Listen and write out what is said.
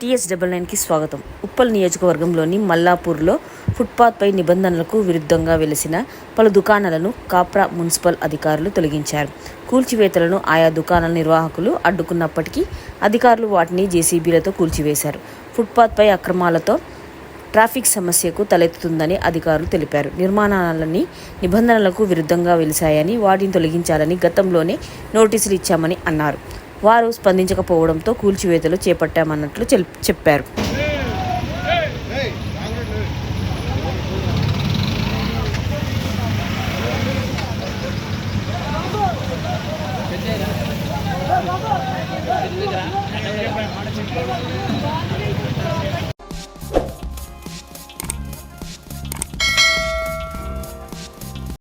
TS double నైన్కి స్వాగతం. ఉప్పల్ నియోజకవర్గంలోని మల్లాపూర్లో ఫుట్పాత్పై నిబంధనలకు విరుద్ధంగా వెలిసిన పలు దుకాణాలను కాప్రా మున్సిపల్ అధికారులు తొలగించారు. కూల్చివేతలను ఆయా దుకాణాల నిర్వాహకులు అడ్డుకున్నప్పటికీ అధికారులు వాటిని జేసీబీలతో కూల్చివేశారు. ఫుట్పాత్పై అక్రమాలతో ట్రాఫిక్ సమస్యకు తలెత్తుతుందని అధికారులు తెలిపారు. నిర్మాణాలన్నీ నిబంధనలకు విరుద్ధంగా వెలిశాయని వాటిని తొలగించాలని గతంలోనే నోటీసులు ఇచ్చామని అన్నారు. వారు స్పందించకపోవడంతో కూల్చివేతలు చేపట్టామన్నట్లు చెప్పారు.